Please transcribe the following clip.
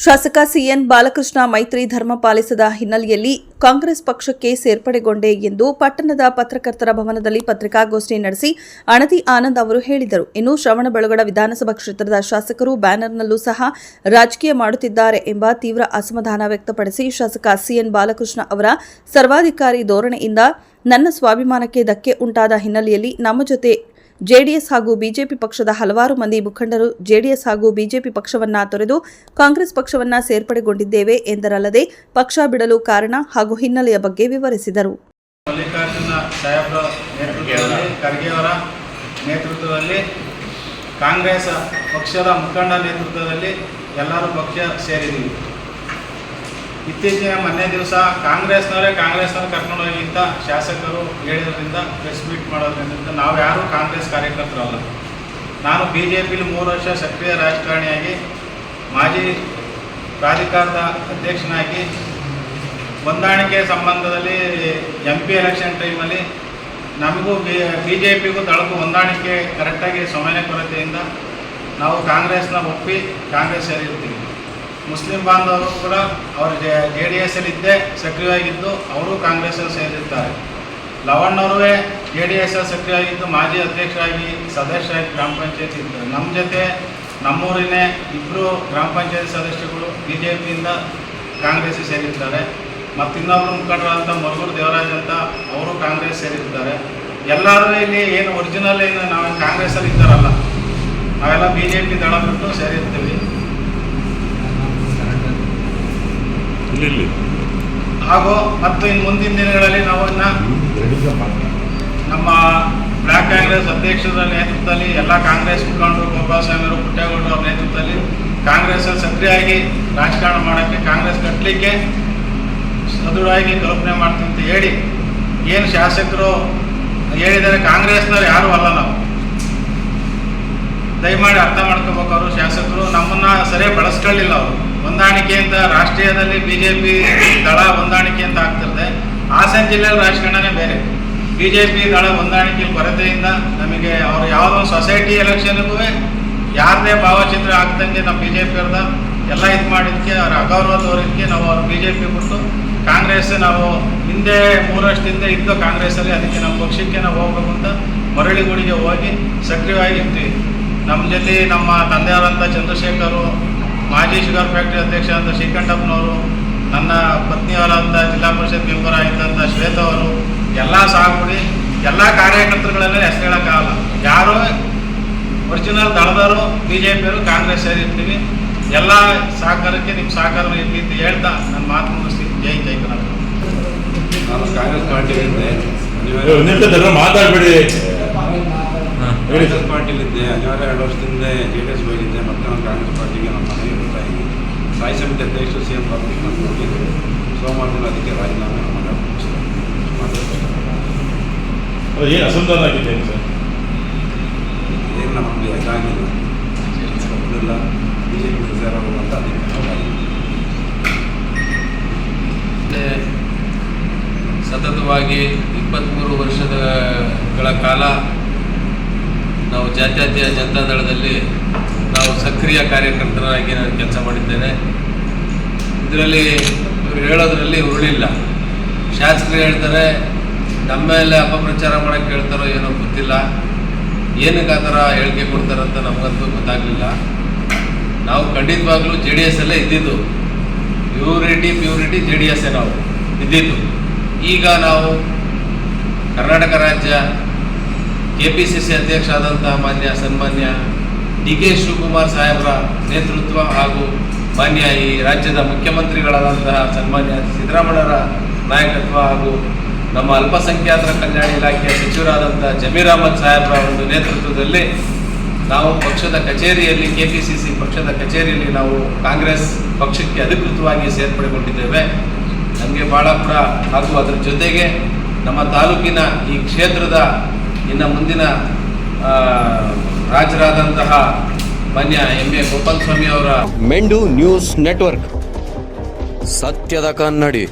ಶಾಸಕ ಸಿಎನ್ ಬಾಲಕೃಷ್ಣ ಮೈತ್ರಿ ಧರ್ಮ ಪಾಲಿಸದ ಹಿನ್ನೆಲೆಯಲ್ಲಿ ಕಾಂಗ್ರೆಸ್ ಪಕ್ಷಕ್ಕೆ ಸೇರ್ಪಡೆಗೊಂಡೆ ಎಂದು ಪಟ್ಟಣದ ಪತ್ರಕರ್ತರ ಭವನದಲ್ಲಿ ಪತ್ರಿಕಾಗೋಷ್ಠಿ ನಡೆಸಿ ಅಣತಿ ಆನಂದ್ ಅವರು ಹೇಳಿದರು. ಇನ್ನು ಶ್ರವಣಬೆಳಗೊಳ ವಿಧಾನಸಭಾ ಕ್ಷೇತ್ರದ ಶಾಸಕರು ಬ್ಯಾನರ್ನಲ್ಲೂ ಸಹ ರಾಜಕೀಯ ಮಾಡುತ್ತಿದ್ದಾರೆ ಎಂಬ ತೀವ್ರ ಅಸಮಾಧಾನ ವ್ಯಕ್ತಪಡಿಸಿ ಶಾಸಕ ಸಿಎನ್ ಬಾಲಕೃಷ್ಣ ಅವರ ಸರ್ವಾಧಿಕಾರಿ ಧೋರಣೆಯಿಂದ ನನ್ನ ಸ್ವಾಭಿಮಾನಕ್ಕೆ ಧಕ್ಕೆ ಉಂಟಾದ ಹಿನ್ನೆಲೆಯಲ್ಲಿ ನಮ್ಮ ಜೊತೆ ಜೆಡಿಎಸ್ ಹಾಗೂ ಬಿಜೆಪಿ ಪಕ್ಷದ ಹಲವಾರು ಮಂದಿ ಮುಖಂಡರು ಜೆಡಿಎಸ್ ಹಾಗೂ ಬಿಜೆಪಿ ಪಕ್ಷವನ್ನ ತೊರೆದು ಕಾಂಗ್ರೆಸ್ ಪಕ್ಷವನ್ನ ಸೇರ್ಪಡೆಗೊಂಡಿದ್ದೇವೆ ಎಂದರಲ್ಲದೆ ಪಕ್ಷ ಬಿಡಲು ಕಾರಣ ಹಾಗೂ ಹಿನ್ನೆಲೆಯ ಬಗ್ಗೆ ವಿವರಿಸಿದರು. ನೇತೃತ್ವದಲ್ಲಿ, ಕಾಂಗ್ರೆಸ್ ಪಕ್ಷದ ಮುಖಂಡ ನೇತೃತ್ವದಲ್ಲಿ ಎಲ್ಲರೂ ಪಕ್ಷ ಸೇರಿದ್ದೀವಿ. ಇತ್ತೀಚಿನ ಮೊನ್ನೆ ದಿವಸ ಕಾಂಗ್ರೆಸ್ನವರೇ ಕಾಂಗ್ರೆಸ್ನವ್ರು ಕರ್ಕೊಂಡು ಹೋಗಿ ಅಂತ ಶಾಸಕರು ಹೇಳಿದ್ರಿಂದ ಪ್ರೆಸ್ ಮೀಟ್ ಮಾಡೋದ್ರಿಂದ ನಾವು ಯಾರೂ ಕಾಂಗ್ರೆಸ್ ಕಾರ್ಯಕರ್ತರಲ್ಲ. ನಾನು ಬಿ ಜೆ ಪಿಲಿ ಮೂರು ವರ್ಷ ಸಕ್ರಿಯ ರಾಜಕಾರಣಿಯಾಗಿ, ಮಾಜಿ ಪ್ರಾಧಿಕಾರದ ಅಧ್ಯಕ್ಷನಾಗಿ, ಹೊಂದಾಣಿಕೆ ಸಂಬಂಧದಲ್ಲಿ ಎಂ ಪಿ ಎಲೆಕ್ಷನ್ ಟೈಮಲ್ಲಿ ನಮಗೂ ಬಿ ಬಿ ಜೆ ಪಿಗೂ ತಳಕು ಹೊಂದಾಣಿಕೆ ಕರೆಕ್ಟಾಗಿ ಸಮಯ ಕೊರತೆಯಿಂದ ನಾವು ಕಾಂಗ್ರೆಸ್ನ ಒಪ್ಪಿ ಕಾಂಗ್ರೆಸ್ ಸೇರಿರ್ತೀವಿ. ಮುಸ್ಲಿಂ ಬಾಂಧವರು ಕೂಡ ಅವರು ಜೆ ಜೆ ಡಿ ಎಸ್ಸಲ್ಲಿದ್ದೇ ಸಕ್ರಿಯವಾಗಿದ್ದು ಅವರು ಕಾಂಗ್ರೆಸ್ಸಲ್ಲಿ ಸೇರಿರ್ತಾರೆ ಲವಣ್ಣವರುವೇ ಜೆ ಡಿ ಎಸ್ ಸಕ್ರಿಯವಾಗಿದ್ದು ಮಾಜಿ ಅಧ್ಯಕ್ಷರಾಗಿ ಸದಸ್ಯರಾಗಿ ಗ್ರಾಮ ಪಂಚಾಯತಿ ಇದ್ದರು ನಮ್ಮ ಜೊತೆ ನಮ್ಮೂರಿನೇ ಇಬ್ಬರು ಗ್ರಾಮ ಪಂಚಾಯತಿ ಸದಸ್ಯರುಗಳು ಬಿ ಜೆ ಪಿಯಿಂದ ಕಾಂಗ್ರೆಸ್ ಸೇರಿರ್ತಾರೆ. ಮತ್ತು ಇನ್ನೊಬ್ಬರು ಮುಖಂಡರಾದಂಥ ಮರುಗೂರು ದೇವರಾಜ್ ಅಂತ ಅವರು ಕಾಂಗ್ರೆಸ್ ಸೇರಿರ್ತಾರೆ. ಎಲ್ಲರೂ ಇಲ್ಲಿ ಏನು ಒರಿಜಿನಲ್ ಏನು ನಾವು ಕಾಂಗ್ರೆಸ್ಸಲ್ಲಿ ಇದ್ದಾರಲ್ಲ, ನಾವೆಲ್ಲ ಬಿ ಜೆ ಪಿ ದಳ ಬಿಟ್ಟು ಸೇರಿರ್ತೀವಿ ಇಲ್ಲಿ ಹಾಗೂ ಮತ್ತು ಇನ್ನು ಮುಂದಿನ ದಿನಗಳಲ್ಲಿ ನಾವು ನಮ್ಮ ಬ್ಲಾಕ್ ಕಾಂಗ್ರೆಸ್ ಅಧ್ಯಕ್ಷರ ನೇತೃತ್ವದಲ್ಲಿ ಎಲ್ಲ ಕಾಂಗ್ರೆಸ್ ಮುಖಂಡರು ಅವರು, ಪುಟ್ಟೇಗೌಡರು ಅವರ ನೇತೃತ್ವದಲ್ಲಿ ಕಾಂಗ್ರೆಸ್ ಸಕ್ರಿಯವಾಗಿ ರಾಜಕಾರಣ ಮಾಡೋಕ್ಕೆ ಕಾಂಗ್ರೆಸ್ ಕಟ್ಟಲಿಕ್ಕೆ ಸದೃಢವಾಗಿ ಕಲ್ಪನೆ ಮಾಡ್ತೀವಿ ಅಂತ ಹೇಳಿ ಏನು ಶಾಸಕರು ಹೇಳಿದರೆ ಕಾಂಗ್ರೆಸ್ನವ್ರು ಯಾರೂ ಅಲ್ಲ ನಾವು. ದಯಮಾಡಿ ಅರ್ಥ ಮಾಡ್ಕೋಬೇಕು ಅವರು ಶಾಸಕರು. ನಮ್ಮನ್ನ ಸರಿಯಾಗಿ ಬಳಸ್ಕೊಳ್ಳಿಲ್ಲ ಅವರು. ಹೊಂದಾಣಿಕೆ ಅಂತ ರಾಷ್ಟ್ರೀಯದಲ್ಲಿ ಬಿ ಜೆ ಪಿ ದಳ ಹೊಂದಾಣಿಕೆ ಅಂತ ಆಗ್ತಿರ್ತದೆ ಹಾಸನ ಜಿಲ್ಲೆಯಲ್ಲಿ ರಾಜಕಾರಣನೇ ಬೇರೆ. ಬಿ ಜೆ ಪಿ ದಳ ಹೊಂದಾಣಿಕೆ ಕೊರತೆಯಿಂದ ನಮಗೆ ಅವರು ಯಾವುದೋ ಸೊಸೈಟಿ ಎಲೆಕ್ಷನ್ಗೂ ಯಾರದೇ ಭಾವಚಿತ್ರ ಆಗ್ದಂಗೆ ನಮ್ಮ ಬಿ ಜೆ ಪಿಯವ್ರದ ಎಲ್ಲ ಇದು ಮಾಡಿದ್ದಕ್ಕೆ ಅವ್ರ ಅಗೌರವ ತೋರಿದ್ದಕ್ಕೆ ನಾವು ಅವ್ರು ಬಿ ಜೆ ಪಿ ಬಿಟ್ಟು ಕಾಂಗ್ರೆಸ್ ನಾವು ಹಿಂದೆ ಮೂರು ವರ್ಷದಿಂದ ಇದ್ದು ಕಾಂಗ್ರೆಸ್ಸಲ್ಲಿ ಅದಕ್ಕೆ ನಮ್ಮ ಪಕ್ಷಕ್ಕೆ ನಾವು ಹೋಗ್ಬೇಕು ಅಂತ ಮರಳಿಗುಡಿಗೆ ಹೋಗಿ ಸಕ್ರಿಯವಾಗಿ ಇರ್ತೀವಿ. ನಮ್ಮ ಜೊತೆ ನಮ್ಮ ತಂದೆಯವರಂಥ ಚಂದ್ರಶೇಖರು ಮಾಜಿ ಶುಗರ್ ಫ್ಯಾಕ್ಟ್ರಿ ಅಧ್ಯಕ್ಷ ಅಂತ ಶ್ರೀಕಂಠಪ್ಪನವರು ನನ್ನ ಪತ್ನಿಯವರಾದಂಥ ಜಿಲ್ಲಾ ಪರಿಷತ್ ಮೆಂಬರ್ ಆಗಿದ್ದಂಥ ಶ್ವೇತಾ ಅವರು ಎಲ್ಲ ಸಾಗುಡಿ ಎಲ್ಲ ಕಾರ್ಯಕರ್ತರುಗಳನ್ನೇ ಹೆಸರು ಹೇಳೋಕ್ಕಾಗಲ್ಲ. ಯಾರು ಒರಿಜಿನಲ್ ದಳದವರು ಬಿ ಜೆ ಪಿಯವರು ಕಾಂಗ್ರೆಸ್ ಸೇರಿರ್ತೀವಿ. ಎಲ್ಲ ಸಹಕಾರಕ್ಕೆ ನಿಮ್ಮ ಸಹಕಾರ ಇರಲಿ ಅಂತ ಹೇಳ್ತಾ ನನ್ನ ಮಾತು ಮುಗಿಸ್ತೀನಿ. ಜೈ ಜೈ ಕರ್ನಾಟಕ ನಾನು ಕಾಂಗ್ರೆಸ್ ಪಾರ್ಟಿ ಮಾತಾಡಬೇಡಿ. ಅನಿವಾರ್ಯ ಎರಡು ವರ್ಷದಿಂದ ಜೆ ಡಿ ಎಸ್ ಹೋಗಿದ್ದೆ ಮತ್ತೆ ನಾನು ಕಾಂಗ್ರೆಸ್ ಪಾರ್ಟಿಗೆ ನಮ್ಮ ಮನೆಗೆ ಬರ್ತಾಯಿದ್ದೀನಿ ಸ್ಥಾಯಿ ಸಮಿತಿ ಅಧ್ಯಕ್ಷರು ಸಿ ಎಂ ಬಾಲಕೃಷ್ಣ ಹೋಗಿದ್ದೆ ಸೋಮವಾರ ದಿನ ಅದಕ್ಕೆ ರಾಜೀನಾಮೆ ನಮ್ಮ ಮನೆ ಏನು ಅಸಮಾಧಾನ ಆಗಿದೆ ಏನು ಸರ್ ಏನು ನಮಗೆ ಇದಾಗಿಲ್ಲ. ಒಬ್ಬರಿಲ್ಲ ಬಿ ಜೆ ಪಿ ಸೇರೋದು ಅದಕ್ಕೆ ಸತತವಾಗಿ ಇಪ್ಪತ್ತ್ಮೂರು ವರ್ಷದಗಳ ಕಾಲ ನಾವು ಜನತಾ ದಳದಲ್ಲಿ ನಾವು ಸಕ್ರಿಯ ಕಾರ್ಯಕರ್ತರಾಗಿ ನಾನು ಕೆಲಸ ಮಾಡಿದ್ದೇನೆ. ಇದರಲ್ಲಿ ಹೇಳೋದ್ರಲ್ಲಿ ಉರುಳಿಲ್ಲ ಶಾಸಕರು ಹೇಳ್ತಾರೆ, ನಮ್ಮ ಮೇಲೆ ಅಪಪ್ರಚಾರ ಮಾಡೋಕ್ಕೆ ಹೇಳ್ತಾರೋ ಏನೋ ಗೊತ್ತಿಲ್ಲ. ಏನಕ್ಕೆ ಆ ಥರ ಹೇಳಿಕೆ ಕೊಡ್ತಾರಂತ ನಮಗಂತೂ ಗೊತ್ತಾಗಲಿಲ್ಲ. ನಾವು ಖಂಡಿತವಾಗ್ಲೂ ಜೆ ಡಿ ಎಸ್ ಅಲ್ಲೇ ಇದ್ದಿದ್ದು. Purity purity J D S ನಾವು ಇದ್ದಿದ್ದು. ಈಗ ನಾವು ಕರ್ನಾಟಕ ರಾಜ್ಯ ಕೆ ಪಿ ಸಿ ಸಿ ಅಧ್ಯಕ್ಷ ಆದಂತಹ ಮಾನ್ಯ ಸನ್ಮಾನ್ಯ ಡಿ ಕೆ ಶಿವಕುಮಾರ್ ಸಾಹೇಬರ ನೇತೃತ್ವ ಹಾಗೂ ಮಾನ್ಯ ಈ ರಾಜ್ಯದ ಮುಖ್ಯಮಂತ್ರಿಗಳಾದಂತಹ ಸನ್ಮಾನ್ಯ ಸಿದ್ದರಾಮಯ್ಯರ ನಾಯಕತ್ವ ಹಾಗೂ ನಮ್ಮ ಅಲ್ಪಸಂಖ್ಯಾತರ ಕಲ್ಯಾಣ ಇಲಾಖೆಯ ಸಚಿವರಾದಂತಹ ಜಮೀರ್ ಅಹಮದ್ ಸಾಹೇಬರ ಒಂದು ನೇತೃತ್ವದಲ್ಲಿ ನಾವು ಪಕ್ಷದ ಕಚೇರಿಯಲ್ಲಿ ಕೆ ಪಿ ಸಿ ಸಿ ಪಕ್ಷದ ಕಚೇರಿಯಲ್ಲಿ ನಾವು ಕಾಂಗ್ರೆಸ್ ಪಕ್ಷಕ್ಕೆ ಅಧಿಕೃತವಾಗಿ ಸೇರ್ಪಡೆಗೊಂಡಿದ್ದೇವೆ. ನಮಗೆ ಕೂಡ ಹಾಗೂ ಅದರ ಜೊತೆಗೆ ನಮ್ಮ ತಾಲೂಕಿನ ಈ ಕ್ಷೇತ್ರದ ಇನ್ನು ಮುಂದಿನ ರಾಜರಾದಂತಹ ಮನ್ಯ ಎಂ ಎ ಗೋಪಾಲಸ್ವಾಮಿ ಅವರ ಮೆಂಡು ನ್ಯೂಸ್ ನೆಟ್ವರ್ಕ್. ಸತ್ಯದ ಕನ್ನಡಿ.